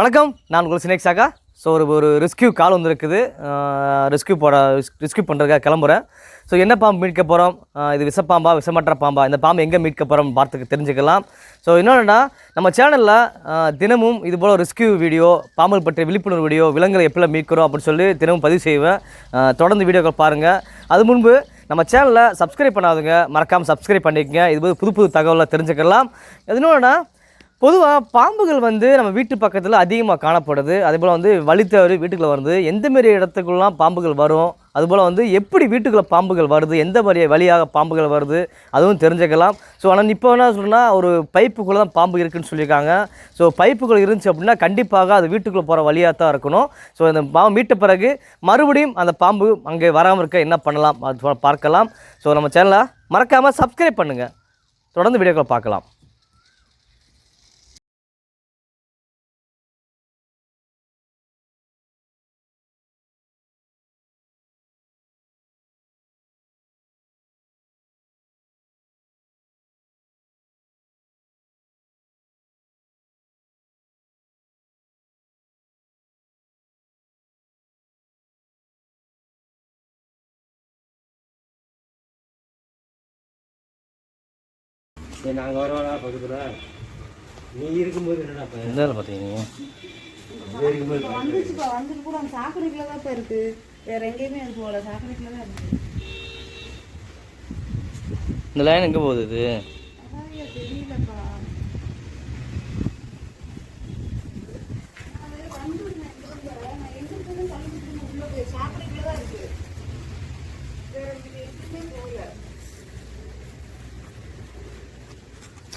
வணக்கம். நான் உங்கள் சினேக் சாகா. ஸோ ஒரு ஒரு ரெஸ்கியூ கால் வந்திருக்குது. ரெஸ்கியூ போட ரெஸ்கியூ பண்ணுறதுக்காக கிளம்புறேன். ஸோ என்ன பாம்பு மீட்க போகிறோம் இது விஷப்பாம்பா விஷமற்ற பாம்பா? இந்த பாம்பு எங்கே மீட்க போகிறோம் பார்த்துக்கு தெரிஞ்சுக்கலாம். ஸோ இன்னொன்றுனா நம்ம சேனலில் தினமும் இது போல் ரெஸ்கியூ வீடியோ பாம்பல் பற்றிய விழிப்புணர்வு வீடியோ விலங்குகளை எப்படி மீட்கிறோம் அப்படின்னு சொல்லி தினமும் பதிவு செய்வேன். தொடர்ந்து வீடியோக்கள் பாருங்கள் அது முன்பு நம்ம சேனலில் சப்ஸ்கிரைப் பண்ணாதுங்க மறக்காமல் சப்ஸ்கிரைப் பண்ணிக்கங்க. இது புது புது தகவலை தெரிஞ்சுக்கலாம். இன்னொன்னா பொதுவாக பாம்புகள் வந்து நம்ம வீட்டு பக்கத்தில் அதிகமாக காணப்படுது. அதேபோல் வந்து வழித்தவறி வீட்டுக்குள்ளே வருது. எந்த மாரி இடத்துக்குலாம் பாம்புகள் வரும்? அதுபோல் வந்து எப்படி வீட்டுக்குள்ளே பாம்புகள் வருது? எந்த மாதிரி வழியாக பாம்புகள் வருது? அதுவும் தெரிஞ்சுக்கலாம். ஸோ ஆனால் இப்போ என்ன சொல்கிறேன்னா ஒரு பைப்புக்குள்ளே தான் பாம்பு இருக்குன்னு சொல்லியிருக்காங்க. ஸோ பைப்புக்குள்ளே இருந்துச்சு அப்படின்னா கண்டிப்பாக அது வீட்டுக்குள்ளே போகிற வழியாக தான் இருக்கணும். ஸோ இந்த பாம்பு மீட்ட பிறகு மறுபடியும் அந்த பாம்பு அங்கே வராமல் இருக்க என்ன பண்ணலாம்? அது பார்க்கலாம். ஸோ நம்ம சேனலை மறக்காமல் சப்ஸ்கிரைப் பண்ணுங்கள் தொடர்ந்து வீடியோக்களை பார்க்கலாம். சரி நாங்கள் வரோம்டா பக்கத்தில். நீ இருக்கும்போது என்னடா இப்போ எந்த பார்த்தீங்க இருக்கும்போது வந்துச்சுப்பா வந்துட்டு கூட அந்த சாக்கடைக்குள்ள தான் இப்போ இருக்கு. வேற எங்கேயுமே அது போகல சாக்கடைக்குள்ள தான் இருக்கு. இந்த லைன் எங்கே போகுது இது அதான் ஐயா தெரியலப்பா நான் வேற வந்துருந்தேன் இங்க இருந்து. நான் எங்க இருக்குன்னு தள்ளிட்டு இருந்தேன் உள்ள போய். சாக்கடைக்குள்ள தான் இருக்கு வேற இங்க எங்கேயுமே போகல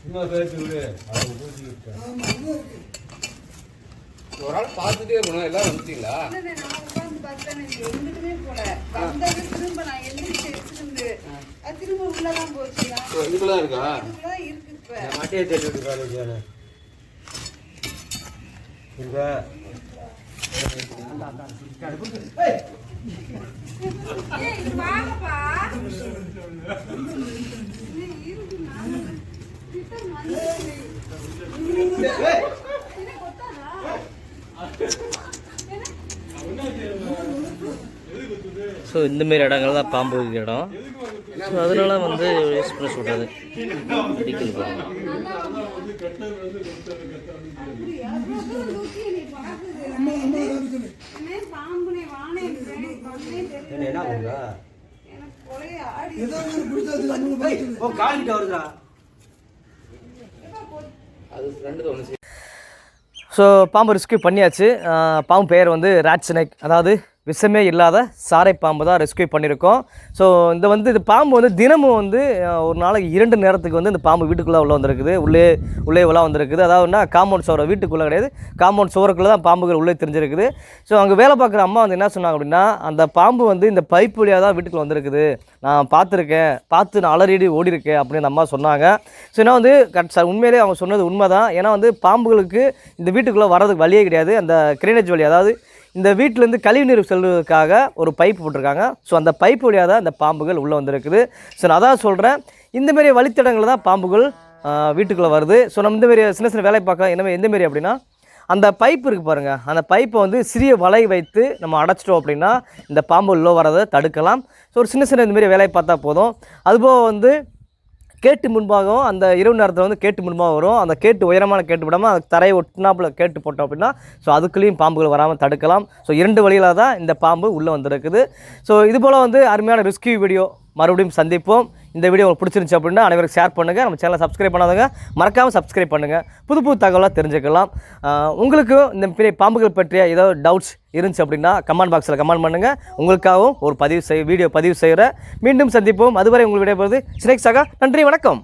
சும்மா பேசி விடு அவங்க ஊற்றி விட்டேன் ஒரு ஆள் பார்த்துட்டே இருக்கணும். எல்லாரும் வந்துட்டீங்களா? அது இதுக்குள்ளதான் இருக்கா? மட்டையை தட்டி விட்டு காலேஜ் இருக்கா ஸோ இந்தமாரி இடங்கள் தான் பாம்பு இடம். ஸோ அதனால வந்து எக்ஸ்பிரஸ் விடுறது பாம்புனே, வானே ஓ அது ரெண்டு ஒன்று ஸோ பாம்பு ரெஸ்க்யூ பண்ணியாச்சு. பாம்பு பெயர் வந்து ராட்ஸ்னேக் அதாவது விஷமே இல்லாத சாரை பாம்பு தான் ரெஸ்க்யூ பண்ணியிருக்கோம். ஸோ இந்த வந்து இது பாம்பு வந்து தினமும் வந்து ஒரு நாளைக்கு இரண்டு நேரத்துக்கு வந்து இந்த பாம்பு வீட்டுக்குள்ளே உள்ள வந்திருக்குது. உள்ளே உள்ளே உள்ள வந்திருக்குது. அதாவதுனா காம்பவுண்ட் சோரை வீட்டுக்குள்ளே கிடையாது. காம்பவுண்ட் சோறுக்குள்ளே தான் பாம்புகள் உள்ளே தெரிஞ்சிருக்குது. ஸோ அங்கே வேலை பார்க்குற அம்மா வந்து என்ன சொன்னாங்க அப்படின்னா அந்த பாம்பு வந்து இந்த பைப் வழியாக தான் வீட்டுக்குள்ளே வந்திருக்குது. நான் பார்த்துருக்கேன். பார்த்து நான் அலறிடி ஓடி இருக்கேன் அப்படின்னு அந்த அம்மா சொன்னாங்க. ஸோ ஏன்னா வந்து கட் சார் உண்மையிலே அவங்க சொன்னது உண்மை தான் ஏன்னா வந்து பாம்புகளுக்கு இந்த வீட்டுக்குள்ளே வர்றதுக்கு வழியே கிடையாது. அந்த கிரேனேஜ் வழி அதாவது இந்த வீட்டிலேருந்து கழிவுநீர் செல்வதற்காக ஒரு பைப் போட்டிருக்காங்க. ஸோ அந்த பைப் வழியாக தான் இந்த பாம்புகள் உள்ளே வந்திருக்குது. ஸோ நான் அதான் சொல்கிறேன் இந்தமாரி வழித்தடங்களில் தான் பாம்புகள் வீட்டுக்குள்ளே வருது. ஸோ நம்ம இந்தமாரி சின்ன சின்ன வேலை பார்க்க என்ன எந்தமாரி அப்படின்னா அந்த பைப் இருக்குது பாருங்கள் அந்த பைப்பை வந்து சிறிய வலை வைத்து நம்ம அடைச்சிட்டோம் அப்படின்னா இந்த பாம்பு உள்ளே வரதை தடுக்கலாம். ஸோ ஒரு சின்ன சின்ன இந்தமாரி வேலையை பார்த்தா போதும். அதுபோக வந்து கேட்டு முன்பாகவும் அந்த இரவு நேரத்தில் வந்து கேட்டு முன்பாக வரும். அந்த கேட்டு உயரமான கேட்டு விடாமல் அது தரையை ஒட்டினாப்பில் கேட்டு போட்டோம் அப்படின்னா ஸோ அதுக்குள்ளேயும் பாம்புகள் வராமல் தடுக்கலாம். ஸோ இரண்டு வழியில் தான் இந்த பாம்பு உள்ளே வந்திருக்குது. ஸோ இது போல் வந்து அருமையான ரெஸ்கியூ வீடியோ மறுபடியும் சந்திப்போம். இந்த வீடியோ உங்களுக்கு பிடிச்சிருந்துச்சு அப்படின்னா அனைவருக்கும் ஷேர் பண்ணுங்கள் நம்ம சேனலை சப்ஸ்கிரைப் பண்ணாதவங்க மறக்காமல் சப்ஸ்கிரைப் பண்ணுங்கள் புது புது தகவலாக தெரிஞ்சுக்கலாம். உங்களுக்கு உங்களுக்கும் இந்த பெரிய பாம்புகள் பற்றிய ஏதோ டவுட்ஸ் இருந்துச்சு அப்படின்னா கமெண்ட் பாக்ஸில் கமெண்ட் பண்ணுங்கள் உங்களுக்காகவும் ஒரு பதிவு செய் வீடியோ பதிவு செய்கிற மீண்டும் சந்திப்போம். அதுவரை உங்களுக்கு விடைபெறுவது ஸ்னேக் சகா. நன்றி வணக்கம்.